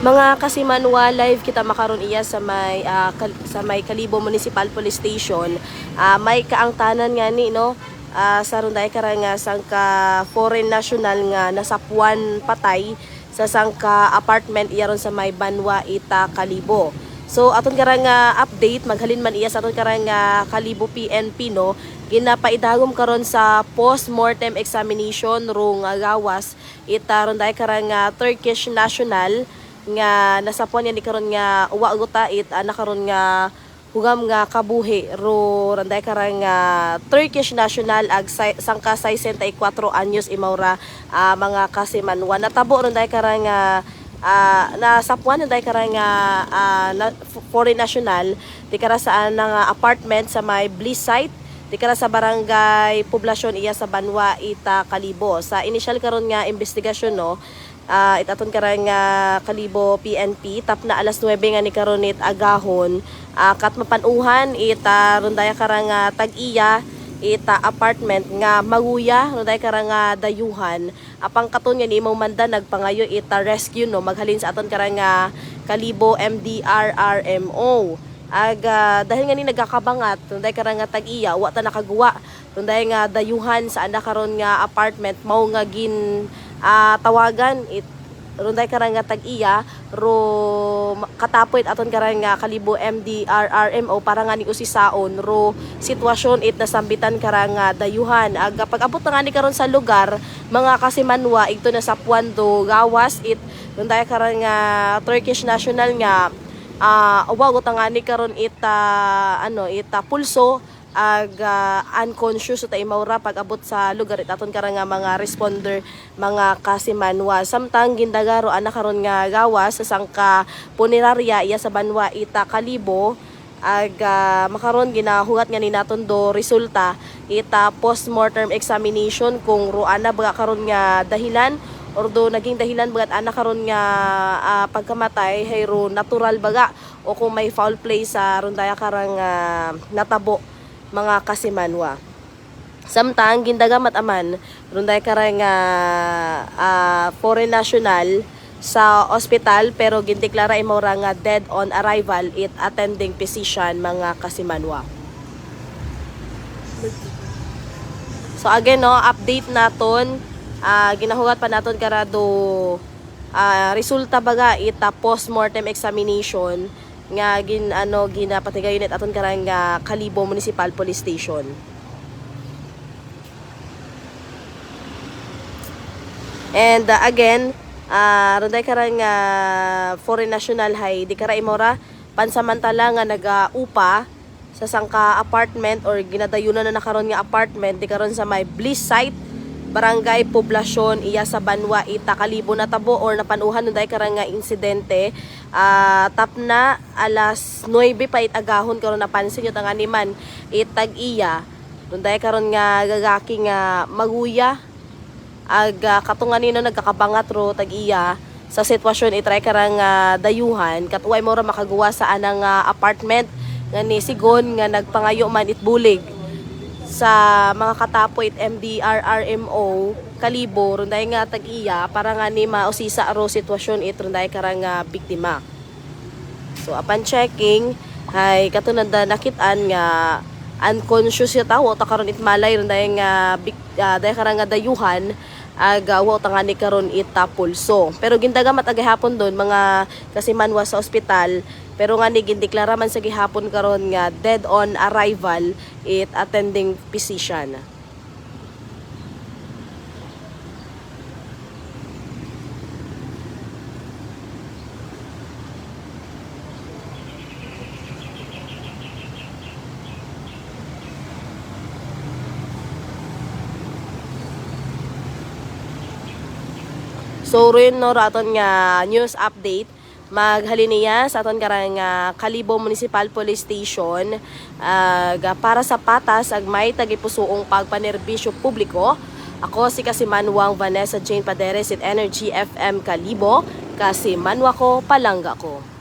Mga kasimanwa live kita makaron iya sa may ah, kal- sa may Kalibo Municipal Police Station. Ah, may kaangtanan nga ni no ah, sa runday karanga sangka foreign national nga nasapuan patay sa sangka apartment iya ron sa may Banwa Ita Kalibo. So aton karanga update maghalin man iya sa aton karanga Kalibo PNP no ginapaidagom karon sa post-mortem examination rong gawas ita ron dai karanga Turkish national nga nasapuan yan ni karon nga uwa gutait uh, nakaron nga hugam nga kabuhi ro randay karang nga Turkish national ag sangka 64 anyos imawra ah, mga kasimanwa. Natabo randay karang nga ah, nasapuan randay karang nga ah, na, foreign national di kara saan nga apartment sa may Bliss site di kara sa barangay poblasyon iya sa Banwa Ita Kalibo. Sa initial karon nga investigasyon no Ah, itaton karang nga kalibo PNP tap na alas 9 nga ni karonit agahon. Ah, kat mapanuhan ita rundaya karang nga tag-iya ita apartment nga maguya rundaya karang nga dayuhan. Apang katon nga nimo manda nagpangayo ita rescue no? Maghalin sa aton karang nga kalibo MDRRMO aga dahil nga ni nagkakabangat tunday karang nga tag-iya wa ta nakaguwa. Tunday nga dayuhan sa anak karon nga apartment mao nga gin ah, tawagan it runday karang nga tag-iya ro katapoy aton karang nga kalibo MDRRMO para nga ni usisaon ro sitwasyon it nasambitan karang nga dayuhan. Aga pag abot nga ni karon sa lugar mga kasimanwa igto na sa Puando gawas it runday karang nga Turkish national nga ah uh, ko tangani karon ita ano ita pulso ag ah, unconscious ta imawra pag abot sa lugar. It aton karang nga mga responder mga kasimanwa. Samtang gindagaro ana karon nga gawas sa sangka punerarya iya sa banwa ita kalibo. Ag ah, makaron ginahugat nga ni naton do resulta ita postmortem examination kung ruana baga karon nga dahilan or do naging dahilan bagat ana karon nga ah, pagkamatay hayro natural baga o kung may foul play sa rundaya karang ah, natabo mga kasimanwa. Samtang gindagamat aman runday karang nga ah, foreign national sa ospital pero gindeklara imora nga dead on arrival it attending physician mga kasimanwa. So again no, update naton ah ginahugat pa naton karado ah, resulta baga ita post-mortem examination nga gin ano ginapatigayon it aton karang nga Kalibo Municipal Police Station. And ah, again, ah runday karang nga foreign national hay di kara imora pansamantala nga naga-upa sa sangka apartment or ginadayunan na nakaron nga apartment di karon sa may Bliss site barangay poblasyon iya sa Banwa Ita Kalibo na tabo or napanuhan nun dahil karang nga insidente. Ah, tap na alas 9 pa it agahon karon napansin nyo tanga man itag iya. Nun dahil karon nga gagaki nga maguya. Ag uh, katungan nino nagkakabangat ro tag iya sa sitwasyon itry karang nga dayuhan. Katuway mo ra makagawa sa anang nga apartment nga ni sigon nga nagpangayo man it bulig sa mga katapoy it MDRRMO kalibo runday nga tag iya para nga ni mausisa ro sitwasyon it runday karang nga biktima. So upon checking hay katunad na nakitaan nga unconscious ya tawo ta karon it malay runday nga bik, uh, dahil karang nga dayuhan aga wa ta nga ni karon ita pulso pero gindagamat agahapon doon mga kasimanwa sa ospital pero nga ni gindeklara man sa gihapon karon nga dead on arrival it attending physician. So rin no raton nga news update maghalin niya sa aton karang nga Kalibo Municipal Police Station ag para sa patas ag may tagipusuong pagpanerbisyo publiko. Ako si Kasimanwang Vanessa Jane Paderes at Energy FM Kalibo. Kasimanwa ko palangga ko